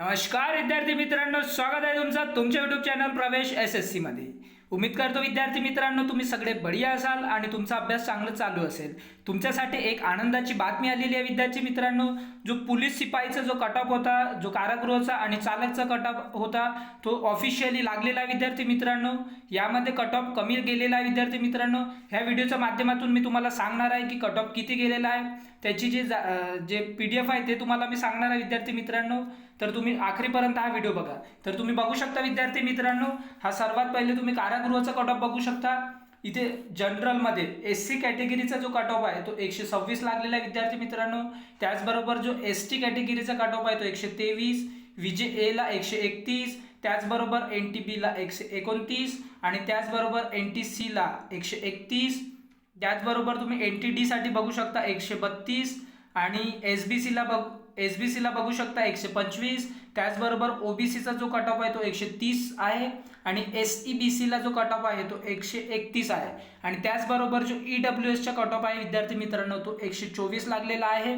नमस्कार विद्यार्थी मित्रांनो. स्वागत आहे तुमचं. तुमच्या यूट्यूब चॅनल प्रवेश एस एस सीमध्ये उम्मीद करतो विद्यार्थी मित्रांनो तुम्ही सगळे बढिया असाल आणि तुमचा अभ्यास चांगला चालू असेल. तुमच्यासाठी एक आनंदाची बातमी आलेली आहे विद्यार्थी मित्रांनो. जो पोलीस शिपाईचा जो कटअप होता जो कारागृहाचा आणि चालकचा कटअप होता तो ऑफिशियली लागलेला आहे विद्यार्थी मित्रांनो. यामध्ये कटअप कमी गेलेला आहे विद्यार्थी मित्रांनो. ह्या व्हिडिओच्या माध्यमातून मी तुम्हाला सांगणार आहे की कटअप किती गेलेला आहे. त्याची जे जा- जे पी डी एफ आहे ते तुम्हाला मी सांगणार आहे विद्यार्थी मित्रांनो. तर तुम्ही आखरीपर्यंत हा व्हिडिओ बघा. तर तुम्ही बघू शकता विद्यार्थी मित्रांनो हा सर्वात पहिले तुम्ही कारागृहाचा कट ऑफ बघू शकता. इथे जनरलमध्ये एस सी कॅटेगरीचा जो कट ऑफ आहे तो एकशे सव्वीस लागलेला आहे विद्यार्थी मित्रांनो. त्याचबरोबर जो एस टी कॅटेगरीचा कट ऑफ आहे तो एकशे तेवीस. विजे एला एकशे एकतीस. त्याचबरोबर एन टी बीला एकशे एकोणतीस. आणि त्याचबरोबर एन टी सीला एकशे एकतीस. त्याचबरोबर तुम्ही एन टी डीसाठी बघू शकता एकशे बत्तीस. आणि एस बी सीला बघ एस बी सीला बघू शकता एकशे पंचवीस. त्याचबरोबर ओ बी सीचा जो कट ऑफ आहे तो एकशे तीस आहे आणि एस ई बी सीला जो कट ऑफ आहे तो एकशे एकतीस आहे. आणि त्याचबरोबर जो ई डब्ल्यू एसचा कट ऑफ आहे विद्यार्थी मित्रांनो तो एकशे चोवीस लागलेला आहे.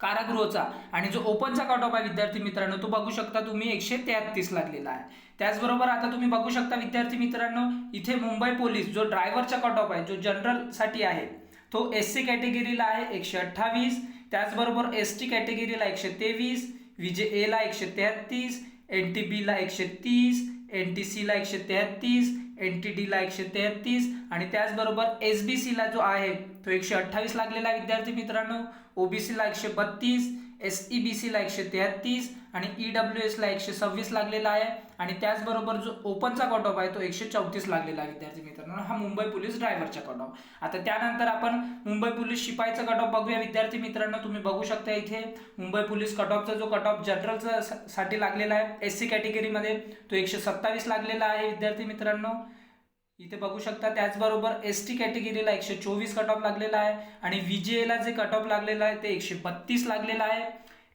कारागृहचा आणि जो ओपनचा कट ऑफ आहे विद्यार्थी मित्रांनो तो बघू शकता तुम्ही एकशे तेहतीस लागलेला आहे. त्याचबरोबर आता तुम्ही बघू शकता विद्यार्थी मित्रांनो इथे मुंबई पोलीस जो ड्रायव्हरचा कट ऑफ आहे जो जनरलसाठी आहे तो एस सी कॅटेगरीला आहे एकशे अठ्ठावीस त्याचबरोबर एस टी कॅटेगरीला एकशे तेवीस विजे एला एकशे तेहतीस एन टी बीला एकशे तीस एन टी सीला एकशे तेहतीस एन टी डीला एकशे तेहतीस आणि त्याचबरोबर एस बी सीला जो आहे तो एकशे अठ्ठावीस लागलेला आहे विद्यार्थी मित्रांनो. ओबीसीला एकशे बत्तीस एस ई बी सीला एकशे तेहत्तीस आणि ई डब्ल्यू एसला एकशे सव्वीस लागलेला आहे. आणि त्याचबरोबर जो ओपनचा कट ऑफ आहे तो एकशे चौतीस लागलेला आहे विद्यार्थी मित्रांनो. हा मुंबई पोलीस ड्रायव्हरचा कट ऑफ आता त्यानंतर आपण मुंबई पोलीस शिपाईचा कट ऑफ बघूया विद्यार्थी मित्रांनो. तुम्ही बघू शकता इथे मुंबई पोलीस कट ऑफचा जो कट ऑफ जनरलचा साठी लागलेला आहे एस सी कॅटेगरीमध्ये तो एकशे सत्तावीस लागलेला आहे विद्यार्थी मित्रांनो. इथे बघू शकता त्याचबरोबर एस टी कॅटेगरीला एकशे चोवीस कट ऑफ लागलेला आहे आणि व्हीजीएला जे कट ऑफ लागलेला आहे ते एकशे बत्तीस लागलेला आहे.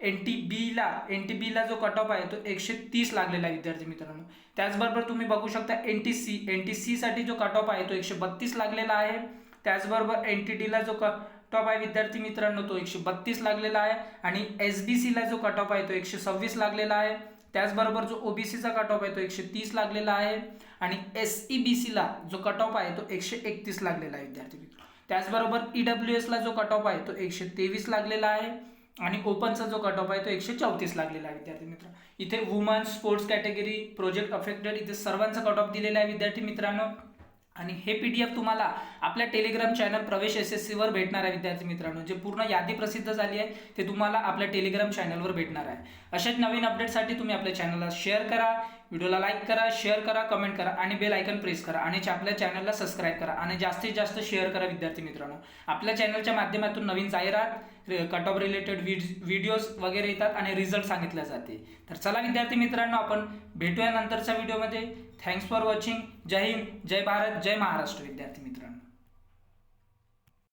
एन टी बीला एन टी बीला जो कट ऑफ आहे तो एकशे तीस लागलेला आहे विद्यार्थी मित्रांनो. त्याचबरोबर तुम्ही बघू शकता N T C N T सीसाठी जो कट ऑफ आहे तो एकशे बत्तीस लागलेला आहे. त्याचबरोबर एन टी डीला जो कट ऑफ आहे विद्यार्थी मित्रांनो तो एकशे बत्तीस लागलेला आहे. आणि एस बी सीला जो कट ऑफ आहे तो एकशे सव्वीस लागलेला आहे. त्याचबरोबर जो ओबीसीचा कट ऑफ आहे तो एकशे तीस लागलेला आहे आणि एस ई बी सीला जो कट ऑफ आहे तो एकशे एकतीस लागलेला आहे विद्यार्थी मित्र. त्याचबरोबर ई डब्ल्यू एसला जो कट ऑफ आहे तो एकशे तेवीस लागलेला आहे आणि ओपनचा जो कट ऑफ आहे तो एकशे चौतीस लागलेला आहे विद्यार्थी मित्र. इथे woman sports category project affected इथे सर्वांचा कट ऑफ दिलेला आहे विद्यार्थी मित्रांनो. आणि हे पी डी एफ तुम्हाला आपल्या Telegram channel Pravesh S S सीवर भेटणार आहे विद्यार्थी मित्रांनो. जे पूर्ण यादी प्रसिद्ध झाली आहे ते तुम्हाला आपल्या टेलिग्राम चॅनलवर भेटणार आहे. अशाच नवीन अपडेटसाठी तुम्ही आपल्या चॅनलला शेअर करा. व्हिडिओला लाईक करा शेअर करा कमेंट करा आणि बेल आयकन प्रेस करा आणि आपल्या चॅनलला सबस्क्राईब करा आणि जास्तीत जास्त शेअर करा विद्यार्थी मित्रांनो. आपल्या चॅनलच्या माध्यमातून नवीन जाहिरात कट ऑफ रिलेटेड व्हिडिओज वगैरे येतात आणि रिझल्ट सांगितले जाते. तर चला विद्यार्थी मित्रांनो आपण भेटूया नंतरच्या व्हिडिओमध्ये थँक्स फॉर वॉचिंग जय हिंद जय भारत जय महाराष्ट्र विद्यार्थी मित्रांनो.